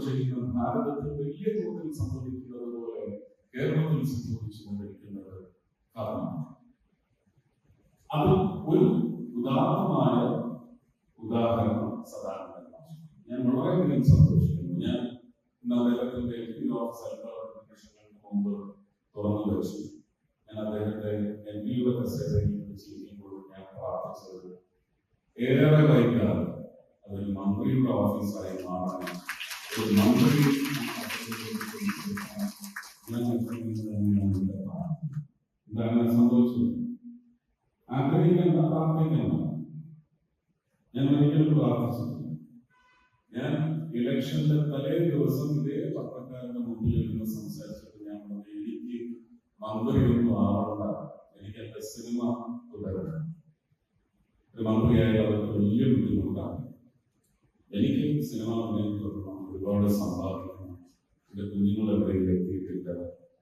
പക്ഷേ ഭാരതത്തിൽ വലിയ തോതിൽ സംഭവിക്കുന്നത് പോലെ കേരളത്തിൽ സംഭവിച്ചുകൊണ്ടിരിക്കുന്നത് കാരണം അത് ഒരു ഉദാഹരണമായ ഉദാഹരണം സദാനന്ദൻ മാഷ്. ഞാൻ വളരെയധികം സന്തോഷിക്കുന്നു. ഞാൻ അദ്ദേഹത്തിന്റെ മുമ്പ് തുറന്നു വെച്ചു. ഞാൻ അദ്ദേഹത്തെ പ്രാർത്ഥിച്ചത് ഏറെ വൈകാതെ അതൊരു മന്ത്രിയുടെ ഓഫീസായി മാറണം എന്താണ് സംഭവിച്ചത് ആഗ്രഹിക്കുന്ന പ്രാർത്ഥിക്കണം ഞാൻ ഒരിക്കലും പ്രാർത്ഥിച്ചിട്ടില്ല ഞാൻ ഇലക്ഷന്റെ തലേ ദിവസം ഇതേ പത്രക്കാരുടെ മുമ്പിൽ ഇരുന്ന് സംസാരിച്ചിട്ട് ഞാൻ പറഞ്ഞു എനിക്ക് മന്ത്രിയൊന്നും ആവണ്ട എനിക്ക് എന്റെ സിനിമ തുടരണം ഒരു മന്ത്രിയായാൽ അവർക്ക് വലിയ ബുദ്ധിമുട്ടാണ് എനിക്ക് സിനിമ തുടരണം ഒരുപാട് സമ്പാദിക്കണം. എന്റെ കുഞ്ഞുങ്ങൾ എവിടെയും എത്തിയിട്ടില്ല.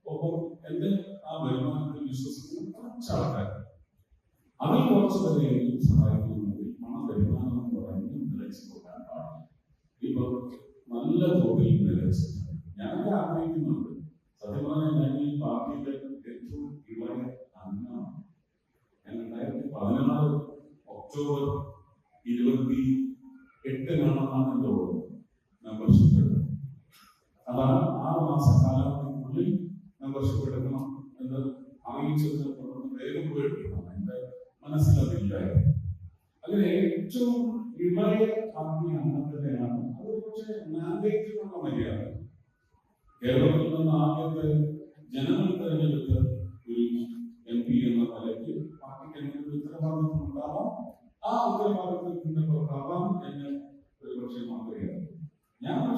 ഒപ്പം എന്റെ ആ വരുമാനത്തിൽ വിശ്വസിക്കുന്ന കുറച്ച് ആൾക്കാർ. അതിൽ കുറച്ച് പേരെയും സഹായിക്കുന്നുണ്ടെങ്കിൽ പണം വരുമാനം എന്ന് പറയുന്നത് നിലച്ചു പോകാൻ പാടില്ല. ഇപ്പൊ നല്ല തോതിൽ നിലച്ചിട്ട് ഞാനൊക്കെ ആഗ്രഹിക്കുന്നുണ്ട്. സത്യം പറഞ്ഞാൽ ഞാൻ ഈ പാർട്ടിയിലെ ഏറ്റവും ഇളയ അംഗമാണ്. ഞാൻ രണ്ടായിരത്തി പതിനാറ് ഒക്ടോബർ ഇരുപത്തി എട്ടിനാണെന്നാണ് എന്റെ ഓർമ്മ. മെമ്പർഷിപ്പ് അതാണ് ആറ് മാസക്കാലത്തിനുള്ളിൽ മെമ്പർഷിപ്പ് എടുക്കണം എന്ന് അറിയിച്ചത് വേഗം പോയിട്ടുണ്ട് എന്റെ മനസ്സിലതില്ലായിരുന്നു അങ്ങനെ ഏറ്റവും ഇളയ കമ്പനി അംഗത്തിനെയാണ് അത് പക്ഷേ മാൻഡേറ്റിനുള്ള മര്യാദ. കേരളത്തിൽ നിന്ന് ആദ്യത്തെ ജനങ്ങൾ തെരഞ്ഞെടുത്ത ഒരു എം പി എന്ന നിലയ്ക്ക് പാർട്ടിക്ക് എന്തെങ്കിലും ഉത്തരവാദിത്വം ഉണ്ടാവാം. ആ ഉത്തരവാദിത്വത്തിന്റെ ഞാൻ